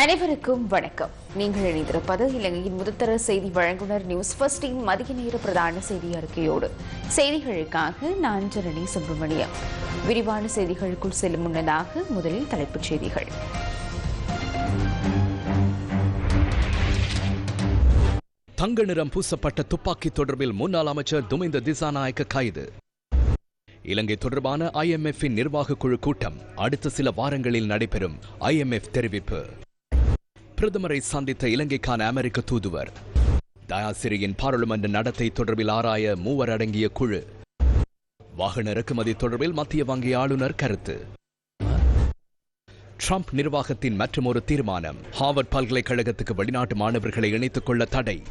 அனைவருக்கும் வணக்கம். நீங்கள் இணைந்திருப்பது இலங்கையின் முதத்தர செய்தி வழங்குனர் நியூஸ் ஃபர்ஸ்டின் மதிய நேர பிரதான செய்தி அறிக்கையோடு. செய்திகளுக்காக நான் ஜனனி சுப்பிரமணியம். விரிவான செய்திகளுக்குள் செல்லும் முன்னதாக முதலில் தலைப்புச் செய்திகள். தங்க நிறம் பூசப்பட்ட துப்பாக்கி தொடர்பில் முன்னாள் அமைச்சர் துமைந்த திசாநாயக்க கைது. இலங்கை தொடர்பான IMF இன் நிர்வாக குழு கூட்டம் அடுத்த சில வாரங்களில் நடைபெறும். ஐஎம்எஃப் தெரிவிப்பு. பிரதமரை சந்தித்த இலங்கைக்கான அமெரிக்க தூதுவர். தயாசிரியின் பாராளுமன்ற நடத்தை தொடர்பில் ஆராய மூவர் அடங்கிய குழு. வாகன இறக்குமதி தொடர்பில் மத்திய வங்கி ஆளுநர் கருத்து. ட்ரம்ப் நிர்வாகத்தின் மற்றொரு தீர்மானம் ஹார்வர்ட் பல்கலைக்கழகத்துக்கு வெளிநாட்டு மாணவர்களை இணைத்துக் கொள்ள தடை.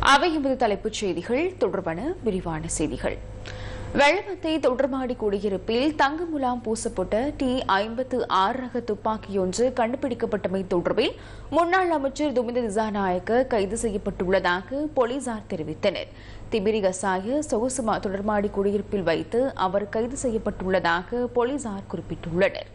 அவை எமது தலைப்புச் செய்திகள். தொடர்பான விரிவான செய்திகள். வெள்ளமத்தை தொடர்மாடி குடியிருப்பில் தங்க முலாம் பூசப்பட்ட டி ஐம்பத்து ஆறு ரக துப்பாக்கியொன்று கண்டுபிடிக்கப்பட்டமை தொடர்பில் முன்னாள் அமைச்சர் துமிந்த திசாநாயக்க கைது செய்யப்பட்டுள்ளதாக போலீசார் தெரிவித்தனர். திபிரி கசாய சொகுசுமா தொடர்மாடி குடியிருப்பில் வைத்து அவர் கைது செய்யப்பட்டுள்ளதாக போலீசார் குறிப்பிட்டுள்ளனர்.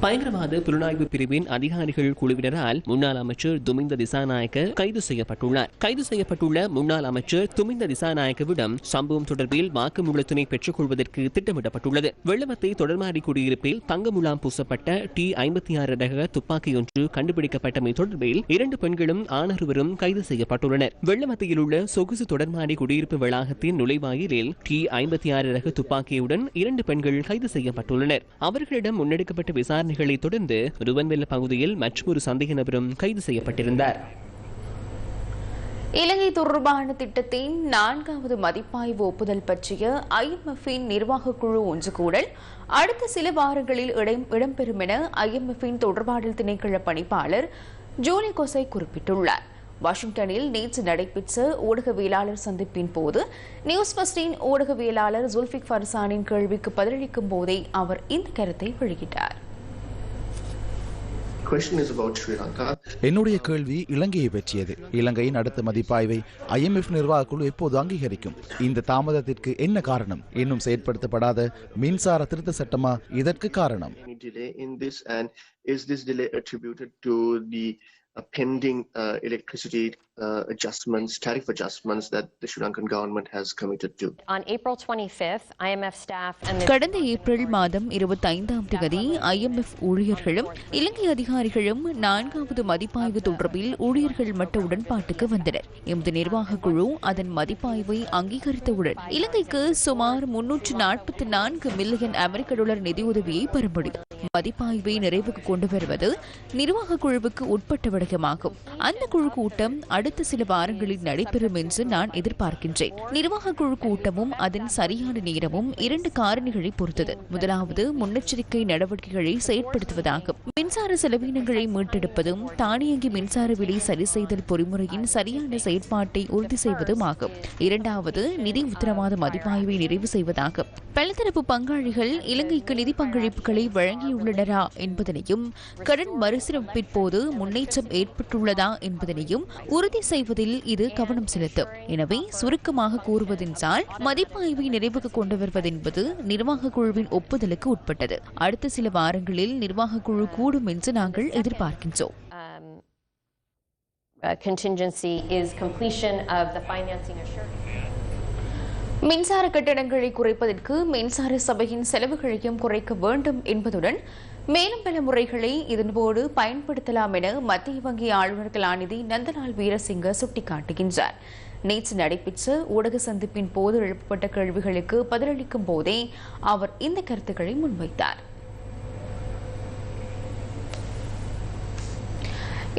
பயங்கரவாத புலனாய்வு பிரிவின் அதிகாரிகள் குழுவினரால் முன்னாள் அமைச்சர் துமிந்த திசாநாயக்க கைது செய்யப்பட்டுள்ளார். கைது செய்யப்பட்டுள்ள முன்னாள் அமைச்சர் துமிந்த திசாநாயக்கவிடம் சம்பவம் தொடர்பில் வாக்குமூலத்தினை பெற்றுக் கொள்வதற்கு திட்டமிடப்பட்டுள்ளது. வெள்ளமத்தை தொடர்மாடி குடியிருப்பில் தங்க முலாம் பூசப்பட்ட டி ஐம்பத்தி ஆறு ரக துப்பாக்கியொன்று கண்டுபிடிக்கப்பட்டமை தொடர்பில் இரண்டு பெண்களும் ஆணொருவரும் கைது செய்யப்பட்டுள்ளனர். வெள்ளமத்தையில் உள்ள சொகுசு தொடர்மாடி குடியிருப்பு வளாகத்தின் நுழைவாயிலில் டி ஐம்பத்தி ஆறு ரக துப்பாக்கியுடன் இரண்டு பெண்கள் கைது செய்யப்பட்டுள்ளனர். அவர்களிடம் முன்னெடுக்கப்பட்ட விசாரணை விசாரணைகளை தொடர்ந்து ருவன்வெல்ல பகுதியில் மற்றொரு சந்தேக நபரும் கைது செய்யப்பட்டிருந்தார். இலங்கை தொடர்பான திட்டத்தின் நான்காவது மதிப்பாய்வு ஒப்புதல் பற்றிய ஐஎம்எஃப்பின் நிர்வாக குழு ஒன்று கூடல் அடுத்த சில வாரங்களில் இடம்பெறும் என ஐஎம்எஃப்பின் தொடர்பாடல் திணைக்கள பணிப்பாளர் ஜூலி கொசை குறிப்பிட்டுள்ளார். வாஷிங்டனில் நேற்று நடைபெற்ற ஊடகவியலாளர் சந்திப்பின் போது நியூஸ் பஸ்டின் ஊடகவியலாளர் ஜுல்பிக் ஃபர்சானின் கேள்விக்கு பதிலளிக்கும் போதே அவர் இந்த கருத்தை வெளியிட்டார் question is about Sri Lanka. என்னுடைய கேள்வி இலங்கையை பற்றியது. இலங்கையின் அடுத்த மதிப்பாய்வை ஐஎம்எஃப் நிர்வாக குழு எப்போது அங்கீகரிக்கும்? இந்த தாமதத்திற்கு என்ன காரணம்? இன்னும் செயற்படுத்தப்படாத மின்சார திருத்த சட்டமா இதற்கு காரணம்? Is this delay attributed to the uh, pending uh, electricity uh, adjustments, tariff adjustments that the Sri Lankan government has committed to? On April 25th, IMF staff and கடந்த ஏப்ரல் மாதம் இருபத்தைந்தாம் தேதி ஐஎம்எஃப் ஊழியர்களும் இலங்கை அதிகாரிகளும் நான்காவது மதிப்பாய்வு தொடர்பில் ஊழியர்கள் மட்ட உடன்பாட்டுக்கு வந்தனர் எமது நிர்வாக குழு அதன் மதிப்பாய்வை அங்கீகரித்தவுடன் இலங்கைக்கு சுமார் முன்னூற்று நாற்பத்தி நான்கு மில்லியன் அமெரிக்க டாலர் நிதியுதவியை பெற முடியும் மதிப்பாய்வை நிறைவுக்கு கொண்டு வருவது நிர்வாக குழுவுக்கு உட்பட்ட விடயமாகும் அந்த குழு கூட்டம் அடுத்த சில வாரங்களில் நடைபெறும் என்று நான் எதிர்பார்க்கின்றேன். நிர்வாக குழு கூட்டமும் அதன் சரியான நேரமும் இரண்டு காரணிகளை பொறுத்தது. முதலாவது முன்னெச்சரிக்கை நடவடிக்கைகளை செயற்படுத்துவதாகும். மின்சார செலவினங்களை மீட்டெடுப்பதும் தானியங்கி மின்சார விலை சரி செய்தல் பொறிமுறையின் சரியான செயற்பாட்டை உறுதி செய்வதும் ஆகும். இரண்டாவது நிதி உத்தரவாத மதிப்பாய்வை நிறைவு செய்வதாகும். பலதரப்பு பங்காளிகள் இலங்கைக்கு நிதி பங்களிப்புகளை வழங்கியுள்ளனரா என்பதனையும் கடன் மறுசீரமைப்பிற்போது முன்னேற்றம் ஏற்பட்டுள்ளதா என்பதனையும் உறுதி செய்வதில் இது கவனம் செலுத்தும். எனவே சுருக்கமாக கூறுவதென்றால் மதிப்பாய்வை நிறைவுக்கு கொண்டு வருவதென்பது நிர்வாக குழுவின் ஒப்புதலுக்கு உட்பட்டது. அடுத்த சில வாரங்களில் நிர்வாக குழு கூடும் என்று நாங்கள் எதிர்பார்க்கின்றோம். Um, uh, contingency is completion of the financing assurance. மின்சார கட்டணங்களை குறைப்பதற்கு மின்சார சபையின் செலவுகளையும் குறைக்க வேண்டும் என்பதுடன் மேலும் பல முறைகளை இதன்போது பயன்படுத்தலாம் என மத்திய வங்கி ஆளுநர் கலாநிதி நந்தலால் வீரசிங்க சுட்டிக்காட்டுகின்றார். நேற்று நடைபெற்ற ஊடக சந்திப்பின் போது எழுப்பப்பட்ட கேள்விகளுக்கு பதிலளிக்கும் போதே அவர் இந்த கருத்துக்களை முன்வைத்தார்.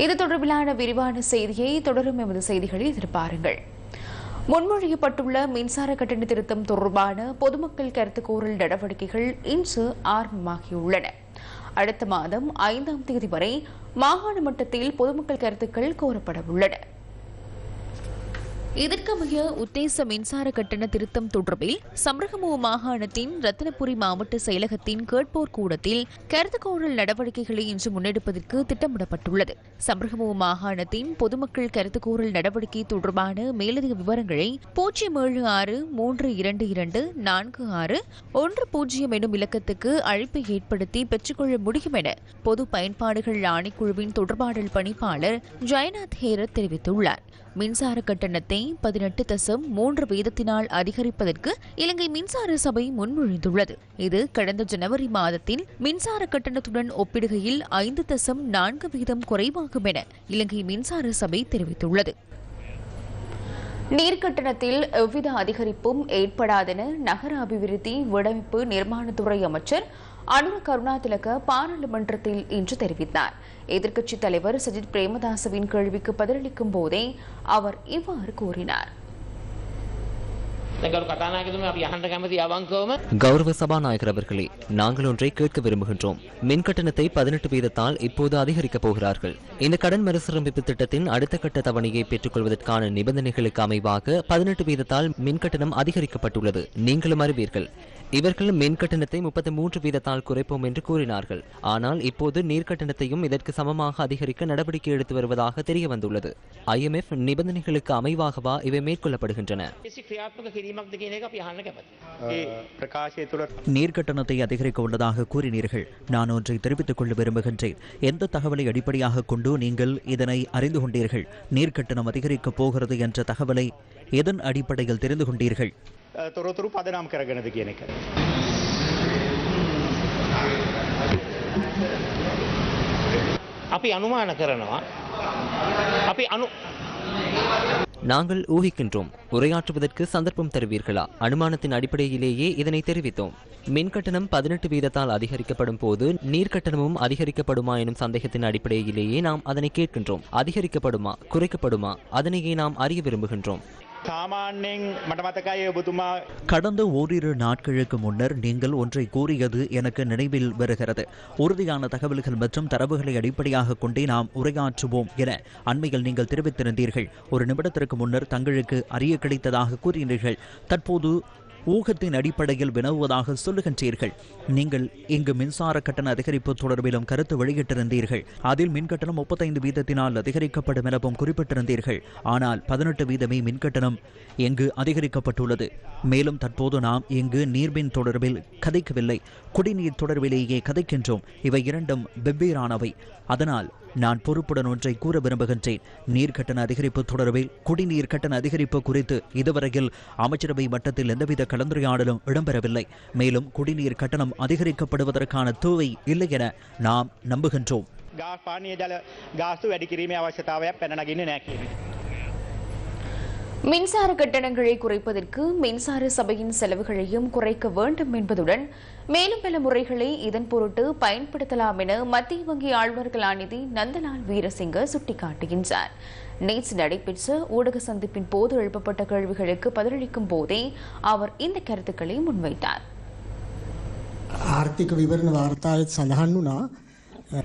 இது தொடர்பிலான விரிவான செய்தியை தொடரும் எமது செய்திகளில் எதிர்பாருங்கள் முன்மொழியப்பட்டுள்ள மின்சார கட்டண திருத்தம் தொடர்பான பொதுமக்கள் கருத்துக்கூறல் நடவடிக்கைகள் இன்று ஆரம்பமாகியுள்ளன. அடுத்த மாதம் ஐந்தாம் தேதி வரை மாகாண மட்டத்தில் பொதுமக்கள் கருத்துக்கள் கோரப்பட உள்ளன. இதற்கமைய உத்தேச மின்சார கட்டண திருத்தம் தொடர்பில் சமரகமுவ மாகாணத்தின் ரத்தினபுரி மாவட்ட செயலகத்தின் கேட்போர் கூடத்தில் கருத்துக்கோரல் நடவடிக்கைகளை இன்று முன்னெடுப்பதற்கு திட்டமிடப்பட்டுள்ளது. சமரகமுவ மாகாணத்தின் பொதுமக்கள் கருத்துக்கோரல் நடவடிக்கை தொடர்பான மேலதிக விவரங்களை பூஜ்ஜியம் ஏழு ஆறு மூன்று இரண்டு இரண்டு நான்கு ஆறு ஒன்று பூஜ்ஜியம் எனும் இலக்கத்துக்கு அழைப்பை ஏற்படுத்தி பெற்றுக்கொள்ள முடியும் என பொது பயன்பாடுகள் ஆணைக்குழுவின் தொடர்பாடல் பணிப்பாளர் ஜெயநாத் ஹேரத் தெரிவித்துள்ளார். மின்சார கட்டணத்தை பதினெட்டு தசம் மூன்று வீதத்தினால் அதிகரிப்பதற்கு இலங்கை மின்சார சபை முன்மொழிந்துள்ளது. இது கடந்த ஜனவரி மாதத்தில் மின்சார கட்டணத்துடன் ஒப்பிடுகையில் ஐந்து தசம் நான்கு வீதம் குறைவாகும் என இலங்கை மின்சார சபை தெரிவித்துள்ளது. நீர்க்கட்டணத்தில் எவ்வித அதிகரிப்பும் ஏற்படாதென நகர அபிவிருத்தி வீடமைப்பு நிர்மாணத்துறை அமைச்சர் அனுர கருணாதிலக பாராளுமன்றத்தில் இன்று தெரிவித்தார். எதிர்க்கட்சித் தலைவர் சஜித் பிரேமதாசவின் கேள்விக்கு பதிலளிக்கும் போதே அவர் இவ்வாறு கூறினார். கௌரவ சபாநாயகர் அவர்களே நாங்கள் ஒன்றை கேட்க விரும்புகின்றோம். மின் கட்டணத்தை பதினெட்டு வீதத்தால் இப்போது அதிகரிக்கப் போகிறார்கள். இந்த கடன் மறுசீரமைப்பு திட்டத்தின் அடுத்த கட்ட தவணையை பெற்றுக்கொள்வதற்கான நிபந்தனைகளுக்கு அமைவாக பதினெட்டு வீதத்தால் மின் கட்டணம் அதிகரிக்கப்பட்டுள்ளது. நீங்களும் அறிவீர்கள். இவர்களும் மின் கட்டணத்தை முப்பத்தி மூன்று வீதத்தால் குறைப்போம் என்று கூறினார்கள். ஆனால் இப்போது நீர் கட்டணத்தையும் இதற்கு சமமாக அதிகரிக்க நடவடிக்கை எடுத்து வருவதாக தெரிய வந்துள்ளது ஐஎம்எஃப் நிபந்தனைகளுக்கு அமைவாகவா இவை மேற்கொள்ளப்படுகின்றன. நீர்க்கட்டணத்தை அதிகரிக்க உள்ளதாக கூறினீர்கள். நான் ஒன்றை தெரிவித்துக் கொள்ள விரும்புகின்றேன். எந்த தகவலை அடிப்படையாக கொண்டு நீங்கள் இதனை அறிந்து கொண்டீர்கள்? நீர் கட்டணம் அதிகரிக்கப் போகிறது என்ற தகவலை எதன் அடிப்படையில் தெரிந்து கொண்டீர்கள்? තොරතුරු පදනම් කරගෙනද කියන එක. අපි අනුමාන කරනවා. අපි අනු நாங்கள் ஊகிக்கின்றோம் உரையாற்றுவதற்கு சந்தர்ப்பம் தருவீர்களா அனுமானத்தின் அடிப்படையிலேயே இதனை தெரிவித்தோம் மின் கட்டணம் பதினெட்டு வீதத்தால் அதிகரிக்கப்படும் போது நீர் கட்டணமும் அதிகரிக்கப்படுமா எனும் சந்தேகத்தின் அடிப்படையிலேயே நாம் அதனை கேட்கின்றோம் அதிகரிக்கப்படுமா குறைக்கப்படுமா அதனையே நாம் அறிய விரும்புகின்றோம் கடந்த ஓரிரு நாட்களுக்கு முன்னர் நீங்கள் ஒன்றை கூறியது எனக்கு நினைவில் வருகிறது. உறுதியான தகவல்கள் மற்றும் தரவுகளை அடிப்படையாக கொண்டே நாம் உரையாற்றுவோம் என அண்மையில் நீங்கள் தெரிவித்திருந்தீர்கள். ஒரு நிமிடத்திற்கு முன்னர் தங்களுக்கு அறிய கிடைத்ததாக கூறினீர்கள். தற்போது ஊகத்தின் அடிப்படையில் வினவுவதாக சொல்லுகின்றீர்கள். நீங்கள் இங்கு மின்சார கட்டண அதிகரிப்பு தொடர்பிலும் கருத்து வெளியிட்டிருந்தீர்கள். அதில் மின் கட்டணம் முப்பத்தைந்து வீதத்தினால் அதிகரிக்கப்படும் எனவும் குறிப்பிட்டிருந்தீர்கள். ஆனால் பதினெட்டு வீதமே மின் கட்டணம் எங்கு அதிகரிக்கப்பட்டுள்ளது. மேலும் தற்போது நாம் இங்கு நீர்மின் தொடர்பில் கதைக்கவில்லை. குடிநீர் தொடர்பிலேயே கதைக்கின்றோம். இவை இரண்டும் வெவ்வேறானவை. அதனால் நான் பொறுப்புடன் ஒன்றை கூற விரும்புகின்றேன் நீர் கட்டண அதிகரிப்பு தொடர்பில் குடிநீர் கட்டண அதிகரிப்பு குறித்து இதுவரையில் அமைச்சரவை மட்டத்தில் எந்தவித கலந்துரையாடலும் இடம்பெறவில்லை மேலும் குடிநீர் கட்டணம் அதிகரிக்கப்படுவதற்கான தேவை இல்லை என நாம் நம்புகின்றோம் ගා පානය ජල ගාස්තු වැඩි කිරීමේ අවශ්‍යතාවයක් පැනනගින්න නෑ කියන. மின்சார கட்டணங்களை குறைப்பதற்கு மின்சார சபையின் செலவுகளையும் குறைக்க வேண்டும் என்பதுடன் மேலும் பல முறைகளை இதன் பொருட்டு பயன்படுத்தலாம் என மத்திய வங்கி ஆளுநர்கள் ஆணையதி நந்தலால் வீரசிங்க சுட்டிக்காட்டுகின்றார். நேற்று நடைபெற்ற ஊடக சந்திப்பின் போது எழுப்பப்பட்ட கேள்விகளுக்கு பதிலளிக்கும் போதே அவர் இந்த கருத்துக்களை முன்வைத்தார். ஆர்த்திக விவரண வார்த்தாய் சதஹன்னுனா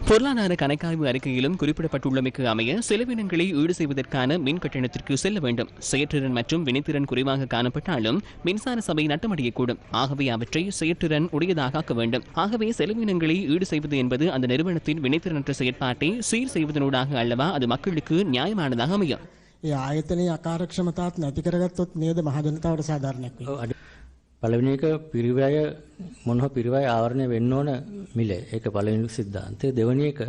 பொருளாதார கணக்காய்வு அறிக்கையிலும் குறிப்பிடப்பட்டுள்ளமைக்கு அமைய செலவினங்களை ஈடு செய்வதற்கான மின் கட்டணத்திற்கு செல்ல வேண்டும் செயற்றிறன் மற்றும் வினைத்திறன் குறைவாக காணப்பட்டாலும் மின்சார சபை நட்டமடையக்கூடும் ஆகவே அவற்றை செயற்றிறன் உடையதாக ஆக்க வேண்டும் ஆகவே செலவினங்களை ஈடு செய்வது என்பது அந்த நிறுவனத்தின் வினைத்திறனற்ற செயற்பாட்டை சீர் செய்வதனூடாக அல்லவா அது மக்களுக்கு நியாயமானதாக அமையும் ඒ ආයතනයේ අකාරක්ෂමතාත් නැති කරගත්තොත් නේද මහජනතාවට සාධාරණයක් වෙන්නේ. පළවෙනි එක පිරිවැය මොනහ පිරිවැය ආවරණය වෙන්න ඕන මිල. ඒක පළවෙනි සිද්ධාන්තය. දෙවනි එක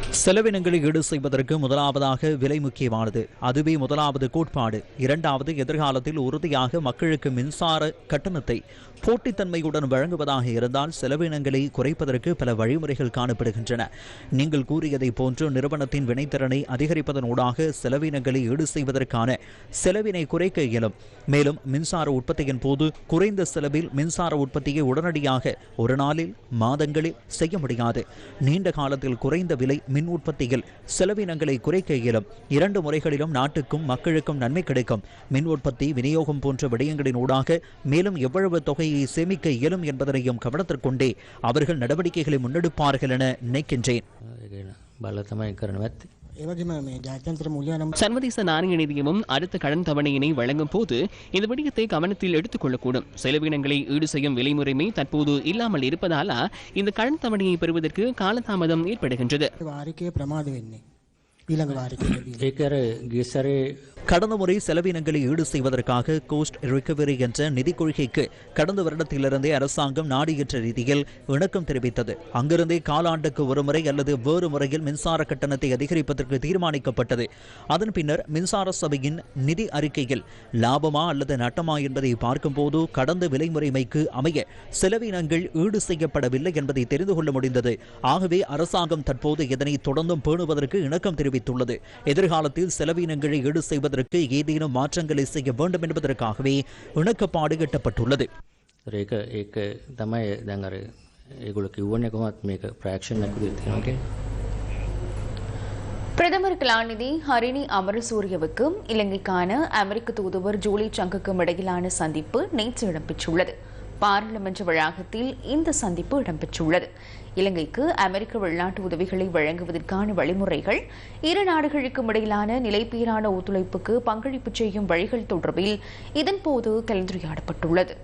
செலவினங்களை ஈடு செய்வதற்கு முதலாவதாக விலை முக்கியமானது. அதுவே முதலாவது கோட்பாடு. இரண்டாவது எதிர்காலத்தில் உறுதியாக மக்களுக்கு மின்சார கட்டணத்தை போட்டித்தன்மையுடன் வழங்குவதாக இருந்தால் செலவினங்களை குறைப்பதற்கு பல வழிமுறைகள் காணப்படுகின்றன. நீங்கள் கூறியதை போன்று நிறுவனத்தின் வினைத்திறனை அதிகரிப்பதனூடாக செலவினங்களை ஈடு செய்வதற்கான செலவினை குறைக்க இயலும். மேலும் மின்சார உற்பத்தியின் போது குறைந்த செலவில் மின்சார உற்பத்தியை உடனடியாக ஒரு நாளில் மாதங்களில் செய்ய முடியாது. நீண்ட காலத்தில் குறைந்த விலை மின் உற்பத்தியில் செலவினங்களை குறைக்க இயலும். இரண்டு முறைகளிலும் நாட்டுக்கும் மக்களுக்கும் நன்மை கிடைக்கும். மின் உற்பத்தி விநியோகம் போன்ற விடயங்களின் ஊடாக மேலும் எவ்வளவு தொகையை சேமிக்க இயலும் என்பதனையும் கவனத்திற்கொண்டே அவர்கள் நடவடிக்கைகளை முன்னெடுப்பார்கள் என நினைக்கின்றேன். சர்வதேச நாணய நிதியமும் அடுத்த கடன் தவணையினை வழங்கும் போது இந்த விடயத்தை கவனத்தில் எடுத்துக் கொள்ளக்கூடும் செலவினங்களை ஈடு செய்யும் விலைமுறைமை தற்போது இல்லாமல் இருப்பதால இந்த கடன் தவணையை பெறுவதற்கு காலதாமதம் ஏற்படுகின்றது. கடந்த முறை செலவினங்களை ஈடு செய்வதற்காக கோஸ்ட் ரிகவரி என்ற நிதி கொள்கைக்கு கடந்த வருடத்திலிருந்தே அரசாங்கம் நாடு ரீதியில் இணக்கம் தெரிவித்தது. அங்கிருந்தே காலாண்டுக்கு ஒருமுறை அல்லது வேறு முறையில் மின்சார கட்டணத்தை அதிகரிப்பதற்கு தீர்மானிக்கப்பட்டது. அதன் பின்னர் மின்சார சபையின் நிதி அறிக்கையில் லாபமா அல்லது நட்டமா என்பதை பார்க்கும்போது கடந்த விலை முறைமைக்கு அமைய செலவினங்கள் ஈடு செய்யப்படவில்லை என்பதை தெரிந்து கொள்ள முடிந்தது. ஆகவே அரசாங்கம் தற்போது இதனை தொடர்ந்தும் பேணுவதற்கு இணக்கம் தெரிவித்துள்ளது. எதிர்காலத்தில் செலவினங்களை ஈடு செய்வது செய்வதற்கு ஏதேனும் மாற்றங்களை செய்ய வேண்டும் என்பதற்காகவே இணக்கப்பாடு எட்டப்பட்டுள்ளது ඒක ඒක තමයි දැන් අර ඒගොල්ලෝ කිව්වනේ කොහොමත් මේක ප්‍රෑක්ෂන් එකක් විදිහට තියෙනවා කියලා. பிரதமர் கலாநிதி ஹரிணி அமரசூரியவுக்கும் இலங்கைக்கான அமெரிக்க தூதுவர் ஜூலி சங்குக்கும் இடையிலான சந்திப்பு நேற்று இடம்பெற்றுள்ளது பாராளுமன்ற வளாகத்தில் இந்த சந்திப்பு இடம்பெற்றுள்ளது இலங்கைக்கு அமெரிக்க வெளிநாட்டு உதவிகளை வழங்குவதற்கான வழிமுறைகள் இரு நாடுகளுக்கும் இடையிலான நிலைப்பீரான ஒத்துழைப்புக்கு பங்களிப்பு செய்யும் வழிகள் தொடர்பில் இதன்போது கலந்துரையாடப்பட்டுள்ளது.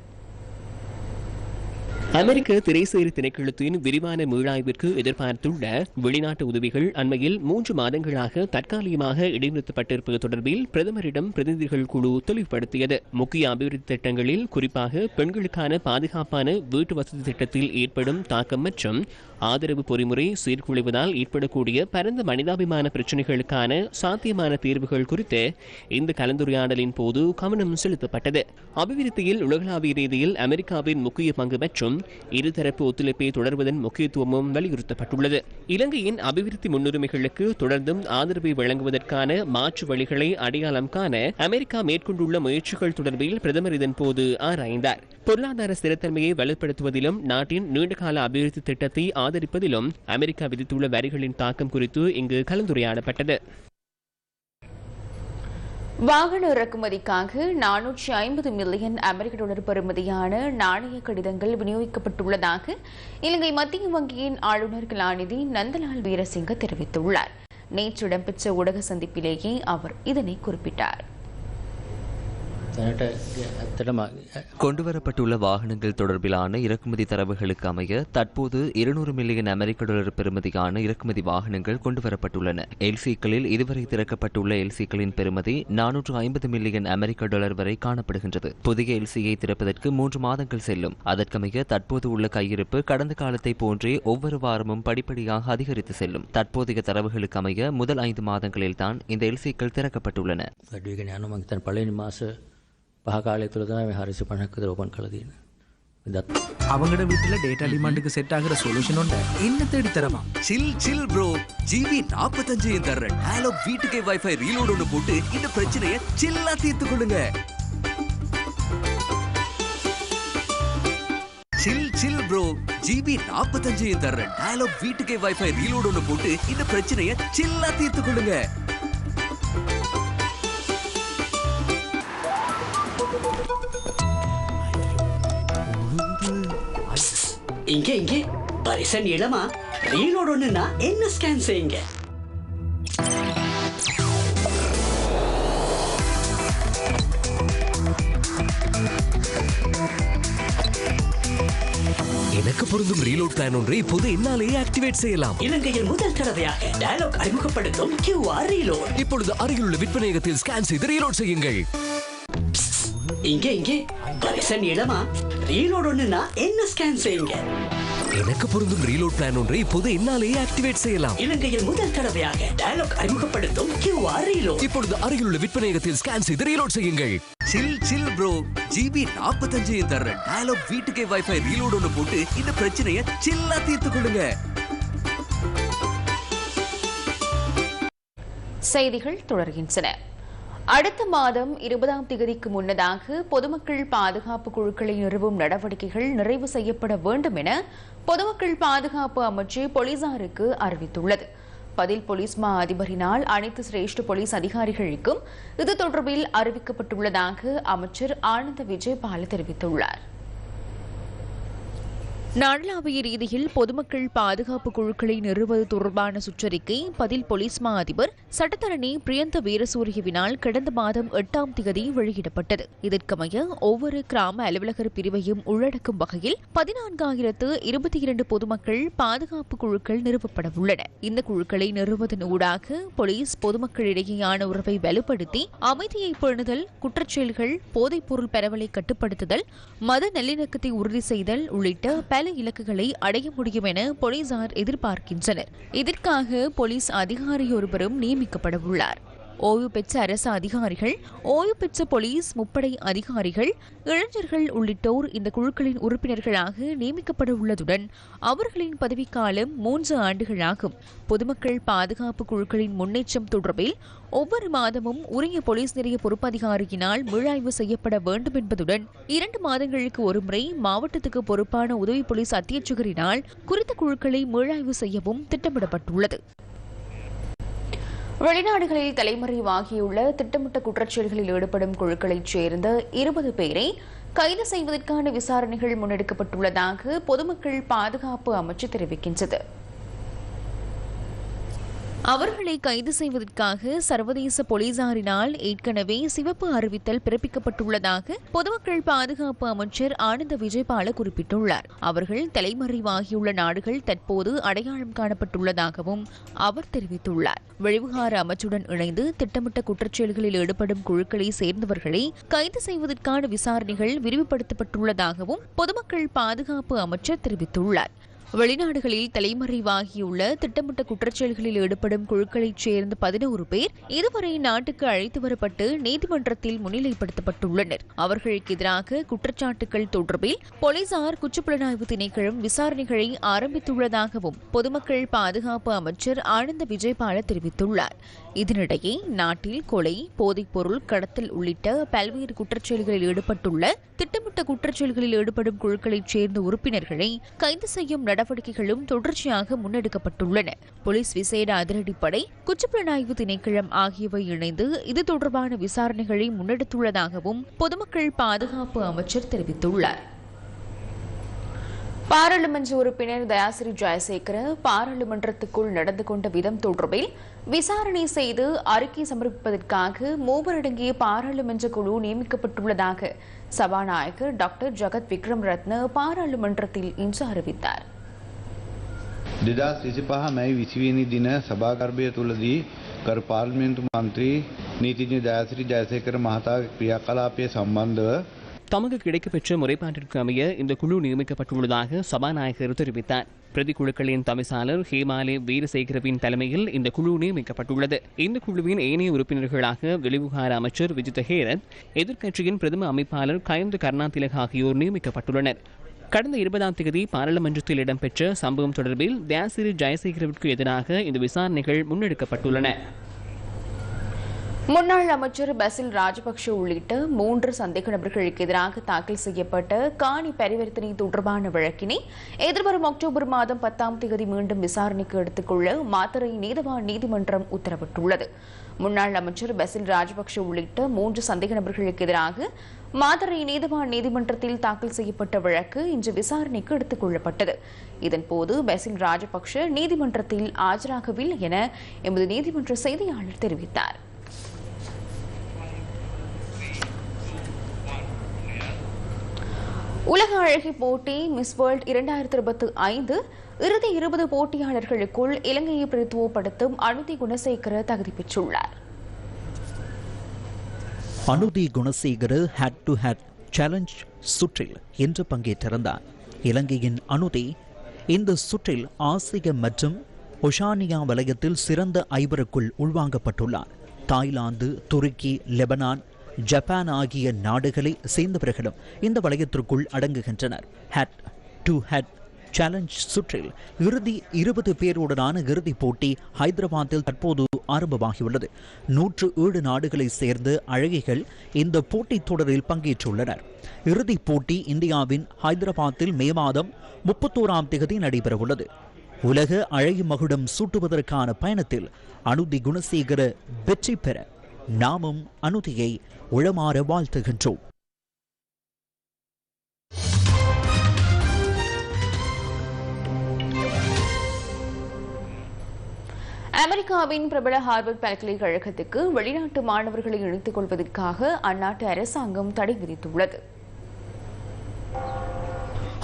அமெரிக்க திரைசேரி திணைக்களத்தின் விரிவான மீளாய்விற்கு எதிர்பார்த்துள்ள வெளிநாட்டு உதவிகள் அண்மையில் மூன்று மாதங்களாக தற்காலிகமாக இடைநிறுத்தப்பட்டிருப்பது தொடர்பில் பிரதமரிடம் பிரதிநிதிகள் குழு தெளிவுபடுத்தியது. முக்கிய அபிவிருத்தி திட்டங்களில் குறிப்பாக பெண்களுக்கான பாதுகாப்பான வீட்டு வசதி திட்டத்தில் ஏற்படும் தாக்கம் மற்றும் ஆதரவு பொறிமுறை சீர்குலைவதால் ஏற்படக்கூடிய பரந்த மனிதாபிமான பிரச்சினைகளுக்கான சாத்தியமான தீர்வுகள் குறித்து இந்த கலந்துரையாடலின் போது கவனம் செலுத்தப்பட்டது. அபிவிருத்தியில் உலகளாவிய ரீதியில் அமெரிக்காவின் முக்கிய பங்கு மற்றும் இருதரப்பு ஒத்துழைப்பை தொடர்வதன் முக்கியத்துவமும் வலியுறுத்தப்பட்டுள்ளது. இலங்கையின் அபிவிருத்தி முன்னுரிமைகளுக்கு தொடர்ந்தும் ஆதரவை வழங்குவதற்கான மாற்று வழிகளை அடையாளம் காண அமெரிக்கா மேற்கொண்டுள்ள முயற்சிகள் தொடர்பில் பிரதமர் இதன்போது ஆராய்ந்தார். பொருளாதார ஸ்திரத்தன்மையை வலுப்படுத்துவதிலும் நாட்டின் நீண்டகால அபிவிருத்தி திட்டத்தை ஆதரிப்பதிலும் அமெரிக்கா விதித்துள்ள வரிகளின் தாக்கம் குறித்து இங்கு கலந்துரையாடப்பட்டது. வாகன இறக்குமதிக்காக நானூற்றி ஐம்பது மில்லியன் அமெரிக்க டாலர் பெறுமதியான நாணய கடிதங்கள் விநியோகிக்கப்பட்டுள்ளதாக இலங்கை மத்திய வங்கியின் ஆளுநர் கலாநிதி நந்தலால் வீரசிங்க தெரிவித்துள்ளார். நேற்று இடம்பெற்ற ஊடக சந்திப்பிலேயே அவர் இதனை குறிப்பிட்டார். கொண்டு வரப்பட்டுள்ள வாகனங்கள் தொடர்பிலான இறக்குமதி தரவுகளுக்கு அமைய தற்போது இருநூறு மில்லியன் அமெரிக்க டாலர் பெறுமதியான இறக்குமதி வாகனங்கள் கொண்டு வரப்பட்டுள்ளன எல்சிக்களில் இதுவரை திறக்கப்பட்டுள்ள எல்சிக்களின் பெறுமதி நானூற்று ஐம்பது மில்லியன் அமெரிக்க டாலர் வரை காணப்படுகின்றது. புதிய எல்சியை திறப்பதற்கு மூன்று மாதங்கள் செல்லும். அதற்கமைய தற்போது உள்ள கையிருப்பு கடந்த காலத்தை போன்றே ஒவ்வொரு வாரமும் படிப்படியாக அதிகரித்து செல்லும். தற்போதைய தரவுகளுக்கு அமைய முதல் ஐந்து மாதங்களில்தான் இந்த எல்சிக்கள் திறக்கப்பட்டுள்ளன. பழைய மாச මම හිතන්නේ පළවෙනි මාස පහ කාලය තුළ තමයි මේ 450ක් විතර ඕපන් කරලා තියෙන්නේ. ඉදත් அவங்களோட வீட்டுல டேட்டா டிமாண்டுக்கு செட் ஆகுற சொல்யூஷன் உண்டு என்ன தேடி தரமா சில் சில் ப்ரோ ஜிபி நாற்பத்தஞ்சு தர்றேன் டயலாக் வீட்டுக்கே வைஃபை ரீலோட் ஒன்று போட்டு இந்த பிரச்சனையை சில்லா தீர்த்து கொள்ளுங்க சில் சில் ப்ரோ ஜிபி நாற்பத்தஞ்சு தர்றேன் டயலாக் வீட்டுக்கே வைஃபை ரீலோட் ஒன்று போட்டு இந்த பிரச்சனையை சில்லா தீர்த்து கொள்ளுங்க இங்கே இங்கே. பரிசன் இடமா ரீலோட் ஒண்ணுனா என்ன ஸ்கேன் செய்யுங்க? எனக்கு பொருந்தும் ரீலோட் பிளான் ஒன்றை இப்போது என்னாலேயே ஆக்டிவேட் செய்யலாம். இலங்கையில் முதல் தடவையாக டயலாக் அறிமுகப்படுத்தும் கியூஆர் ரீலோட் இப்பொழுது அருகிலுள்ள விற்பனையகத்தில் ஸ்கேன் செய்து ரீலோட் செய்யுங்கள். இங்கே இங்கே. பரிசன் இடமா ரீலோட் ஒண்ணுனா என்ன ஸ்கேன் செய்யுங்க? எனக்கு பொருந்தும் ரீலோட் பிளான் ஒன்றை இப்போது என்னாலேயே ஆக்டிவேட் செய்யலாம். இலங்கையில் முதல் தடவையாக டயலாக் அறிமுகப்படுத்தும் கியூஆர் ரீலோட் இப்பொழுது அருகிலுள்ள விற்பனையகத்தில் ஸ்கேன் செய்து ரீலோட் செய்யுங்கள். சில் சில் ப்ரோ ஜிபி நாற்பத்தஞ்சு தர்றேன். டயலாக் வீட்டுக்கே வைஃபை ரீலோட் ஒன்று போட்டு இந்த பிரச்சனையை சில்லா தீர்த்து கொள்ளுங்க. செய்திகள் தொடர்கின்றன. அடுத்த மாதம் இருபதாம் தேதிக்கு முன்னதாக பொதுமக்கள் பாதுகாப்பு குழுக்களை நிறுவும் நடவடிக்கைகள் நிறைவு செய்யப்பட வேண்டும் என பொதுமக்கள் பாதுகாப்பு அமைச்சு போலீசாருக்கு அறிவித்துள்ளது. பதில் போலீஸ் மா அதிபரினால் அனைத்து சிரேஷ்ட போலீஸ் அதிகாரிகளுக்கும் இது தொடர்பில் அறிவிக்கப்பட்டுள்ளதாக அமைச்சர் ஆனந்த விஜயபால தெரிவித்துள்ளார். நாடளாவிய ரீதியில் பொதுமக்கள் பாதுகாப்பு குழுக்களை நிறுவது தொடர்பான சுற்றறிக்கை பதில் போலீஸ் மா அதிபர் சட்டத்தரணி பிரியந்த வீரசூரியவினால் கடந்த மாதம் எட்டாம் தேதி வெளியிடப்பட்டது. இதற்கமைய ஒவ்வொரு கிராம அலுவலகர் பிரிவையும் உள்ளடக்கும் வகையில் பதினான்காயிரத்து இருபத்தி இரண்டு பொதுமக்கள் பாதுகாப்பு குழுக்கள் நிறுவப்பட உள்ளன. இந்த குழுக்களை நிறுவதன் ஊடாக போலீஸ் பொதுமக்களிடையேயான உறவை வலுப்படுத்தி அமைதியை பேணுதல் குற்றச்செயல்கள் போதைப்பொருள் பரவலை கட்டுப்படுத்துதல் மத நல்லிணக்கத்தை உறுதி செய்தல் உள்ளிட்ட பல இலக்குகளை அடைய முடியும் என போலீசார் எதிர்பார்க்கின்றனர். இதற்காக போலீஸ் அதிகாரியொருவரும் நியமிக்கப்பட உள்ளார் ஓய்வு பெற்ற அரசு அதிகாரிகள் ஓய்வு பெற்ற போலீஸ் முப்படை அதிகாரிகள் இளைஞர்கள் உள்ளிட்டோர் இந்த குழுக்களின் உறுப்பினர்களாக நியமிக்கப்பட உள்ளதுடன் அவர்களின் பதவிக்காலம் மூன்று ஆண்டுகளாகும். பொதுமக்கள் பாதுகாப்பு குழுக்களின் முன்னேற்றம் தொடர்பில் ஒவ்வொரு மாதமும் உரிய போலீஸ் நிலைய பொறுப்பதிகாரியினால் மீளாய்வு செய்யப்பட வேண்டும் என்பதுடன் இரண்டு மாதங்களுக்கு ஒருமுறை மாவட்டத்துக்கு பொறுப்பான உதவி போலீஸ் அத்தியட்சகரினால் குறித்த குழுக்களை மீளாய்வு செய்யவும் திட்டமிடப்பட்டுள்ளது. வெளிநாடுகளில் தலைமறைவாகியுள்ள திட்டமிட்ட குற்றச்செயல்களில் ஈடுபடும் குழுக்களைச் சேர்ந்த இருபது பேரை கைது செய்வதற்கான விசாரணைகள் முன்னெடுக்கப்பட்டுள்ளதாக பொதுமக்கள் பாதுகாப்பு அமைச்சு தெரிவிக்கின்றது. அவர்களை கைது செய்வதற்காக சர்வதேச போலீசாரினால் ஏற்கனவே சிவப்பு அறிவித்தல் பிறப்பிக்கப்பட்டுள்ளதாக பொதுமக்கள் பாதுகாப்பு அமைச்சர் ஆனந்த விஜயபால குறிப்பிட்டுள்ளார். அவர்கள் தலைமறைவாகியுள்ள நாடுகள் தற்போது அடையாளம் காணப்பட்டுள்ளதாகவும் அவர் தெரிவித்துள்ளார். வெளிவிகார அமைச்சுடன் இணைந்து திட்டமிட்ட குற்றச்செயல்களில் ஈடுபடும் குழுக்களை சேர்ந்தவர்களை கைது செய்வதற்கான விசாரணைகள் விரிவுபடுத்தப்பட்டுள்ளதாகவும் பொதுமக்கள் பாதுகாப்பு அமைச்சர் தெரிவித்துள்ளார். வெளிநாடுகளில் தலைமறைவாகியுள்ள திட்டமிட்ட குற்றச்செயல்களில் ஈடுபடும் குழுக்களைச் சேர்ந்த பதினோரு பேர் இதுவரை நாட்டுக்கு அழைத்து வரப்பட்டு நீதிமன்றத்தில் முன்னிலைப்படுத்தப்பட்டுள்ளனர். அவர்களுக்கு எதிராக குற்றச்சாட்டுகள் தொடர்பில் போலீசார் குற்றப்புலனாய்வு திணைக்களம் விசாரணைகளை ஆரம்பித்துள்ளதாகவும் பொதுமக்கள் பாதுகாப்பு அமைச்சர் ஆனந்த விஜயபால தெரிவித்துள்ளார். இதனிடையே நாட்டில் கொலை போதைப்பொருள் கடத்தல் உள்ளிட்ட பல்வேறு குற்றச்செயல்களில் ஈடுபட்டுள்ள திட்டமிட்ட குற்றச்செயல்களில் ஈடுபடும் குழுக்களைச் சேர்ந்த உறுப்பினர்களை கைது செய்யும் நடவடிக்கைகளும் தொடர்ச்சியாக முன்னெடுக்கப்பட்டுள்ளன. போலீஸ் விசேட அதிரடிப்படை குற்றப்புலனாய்வு திணைக்களம் ஆகியவை இணைந்து இது தொடர்பான விசாரணைகளை முன்னெடுத்துள்ளதாகவும் பொதுமக்கள் பாதுகாப்பு அமைச்சர் தெரிவித்துள்ளார். பாராளுமன்ற உறுப்பினர் தயாசிரி ஜெயசேகர பாராளுமன்றத்துக்குள் நடந்து கொண்ட விதம் தொடர்பில் விசாரணை செய்து அறிக்கை சமர்ப்பிப்பதற்காக மூவரடங்கிய பாராளுமன்ற குழு நியமிக்கப்பட்டுள்ளதாக சபாநாயகர் டாக்டர் ஜகத் விக்ரம் ரத்ன பாராளுமன்றத்தில் இன்று அறிவித்தார் දෙදස් විසිපහ මැයි විසිවනි දින සභාකර්භය තුළදී කර පාර්ලිමේන්තු මන්ත්‍රී නීතිඥ ජයසිරි ජයසේකර මහතාගේ ක්‍රියාකලාපය සම්බන්ධව தமக்கு கிடைக்கப்பெற்ற முறைப்பாட்டிற்கு அமைய இந்த குழு நியமிக்கப்பட்டுள்ளதாக சபாநாயகர் தெரிவித்தார். பிரதிக்குழுக்களின் தவிசாளர் ஹேமாலே வீரசேகரவின் தலைமையில் இந்த குழு நியமிக்கப்பட்டுள்ளது. இந்த குழுவின் ஏனைய உறுப்பினர்களாக வெளிவிவகார அமைச்சர் விஜித ஹேரத் எதிர்க்கட்சியின் பிரதம அமைப்பாளர் கயந்து கருணாதிலக் ஆகியோர் நியமிக்கப்பட்டுள்ளனர். கடந்த இருபதாம் தேதி பாராளுமன்றத்தில் இடம்பெற்ற சம்பவம் தொடர்பில் தியாசிரி ஜெயசேகரவிற்கு எதிராக இந்த விசாரணைகள் முன்னெடுக்கப்பட்டுள்ளன. முன்னாள் அமைச்சர் பசில் ராஜபக்ஷ உள்ளிட்ட மூன்று சந்தேக நபர்களுக்கு எதிராக தாக்கல் செய்யப்பட்ட காணி பரிவர்த்தனை தொடர்பான வழக்கினை எதிர்வரும் அக்டோபர் மாதம் பத்தாம் தேதி மீண்டும் விசாரணைக்கு எடுத்துக்கொள்ள மாத்தறை நீதவான் நீதிமன்றம் உத்தரவிட்டுள்ளது. முன்னாள் அமைச்சர் பசில் ராஜபக்ஷ உள்ளிட்ட மூன்று சந்தேக நபர்களுக்கு எதிராக மாதரை நீதவான் நீதிமன்றத்தில் தாக்கல் செய்யப்பட்ட வழக்கு இன்று விசாரணைக்கு எடுத்துக் கொள்ளப்பட்டது இதன்போது பசில் ராஜபக்ஷ நீதிமன்றத்தில் ஆஜராகவில்லை என எமது நீதிமன்ற செய்தியாளர் தெரிவித்தார். உலக அழகி போட்டி மிஸ் வேர்ல்ட் இரண்டாயிரத்தி இருபத்தி ஐந்து இறுதி இருபது போட்டியாளர்களுக்குள் இலங்கையை பிரதித்துவப்படுத்தும் அனுதி குணசேகர தகுதி பெற்றுள்ளார். Anuthi Gunasekara head to head challenge சுற்றில் இன்று பங்கேற்றிருந்தார். இலங்கையின் அனுதி இந்த சுற்றில் ஆசிய மற்றும் ஒஷானியா வலயத்தில் சிறந்த ஐவருக்குள் உள்வாங்கப்பட்டுள்ளார். தாய்லாந்து துருக்கி லெபனான் ஜப்பான் ஆகிய நாடுகளை சேர்ந்தவர்களும் இந்த வளையத்திற்குள் அடங்குகின்றனர். ஹேட் டு ஹேட் சேலஞ்ச் சுற்றில் இறுதி இருபது பேருடனான இறுதிப் போட்டி ஹைதராபாத்தில் தற்போது ஆரம்பமாகியுள்ளது. நூற்று ஏழு நாடுகளை சேர்ந்த அழகிகள் இந்த போட்டித் தொடரில் பங்கேற்றுள்ளனர். இறுதிப் போட்டி இந்தியாவின் ஹைதராபாத்தில் மே மாதம் முப்பத்தோராம் தேதி நடைபெறவுள்ளது. உலக அழகி மகுடம் சூட்டுவதற்கான பயணத்தில் அனுதி குணசேகர வெற்றி பெற நாமும் அனுதியை உளமாற வாழ்த்துகின்றோம். அமெரிக்காவின் பிரபல ஹார்வர்ட் பல்கலைக்கழகத்துக்கு வெளிநாட்டு மாணவர்களை இணைத்துக் கொள்வதற்காக அந்நாட்டு அரசாங்கம் தடை விதித்துள்ளது.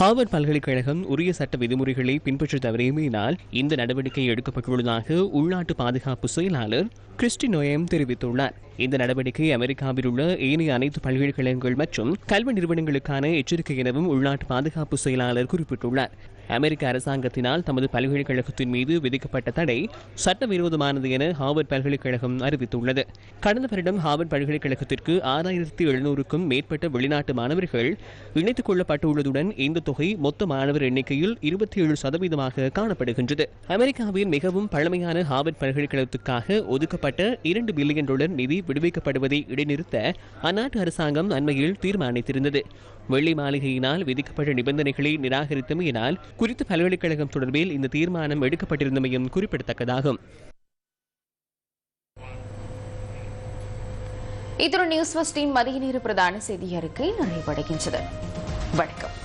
ஹார்வர்ட் பல்கலைக்கழகம் உரிய சட்ட விதிமுறைகளை பின்பற்ற தவறியமையினால் இந்த நடவடிக்கை எடுக்கப்பட்டுள்ளதாக உள்நாட்டு பாதுகாப்பு செயலாளர் கிறிஸ்டி நோயம் தெரிவித்துள்ளார். இந்த நடவடிக்கை அமெரிக்காவில் உள்ள ஏனைய அனைத்து பல்கலைக்கழகங்கள் மற்றும் கல்வி நிறுவனங்களுக்கான எச்சரிக்கை எனவும் உள்நாட்டு பாதுகாப்பு செயலாளர் குறிப்பிட்டுள்ளார். அமெரிக்க அரசாங்கத்தினால் தமது பல்கலைக்கழகத்தின் மீது விதிக்கப்பட்ட தடை சட்டவிரோதமானது என ஹார்வர்ட் பல்கலைக்கழகம் அறிவித்துள்ளது. கடந்த வருடம் ஹார்வர்ட் பல்கலைக்கழகத்திற்கு ஆறாயிரத்தி எழுநூறுக்கும் மேற்பட்ட வெளிநாட்டு மாணவர்கள் இணைத்துக் கொள்ளப்பட்டுள்ளதுடன் இந்த தொகை மொத்த மாணவர் எண்ணிக்கையில் இருபத்தி ஏழு சதவீதமாக காணப்படுகின்றது. அமெரிக்காவின் மிகவும் பழமையான ஹார்வர்ட் பல்கலைக்கழகத்துக்காக ஒதுக்கப்பட்ட இரண்டு பில்லியன் டாலர் நிதி விடுவிக்கப்படுவதை இடைநிறுத்த அந்நாட்டு அரசாங்கம் அண்மையில் தீர்மானித்திருந்தது. வெள்ளி மாளிகையினால் விதிக்கப்பட்ட நிபந்தனைகளை நிராகரித்தமையினால் குறித்த பல்கலைக்கழகம் தொடர்பில் இந்த தீர்மானம் எடுக்கப்பட்டிருந்தமையும் குறிப்பிடத்தக்கதாகும். இத்துடன் நியூஸ் ஃபஸ்டின் மதிய நேர பிரதான செய்தி அறிக்கை நிறைவடைகின்றது. வணக்கம்.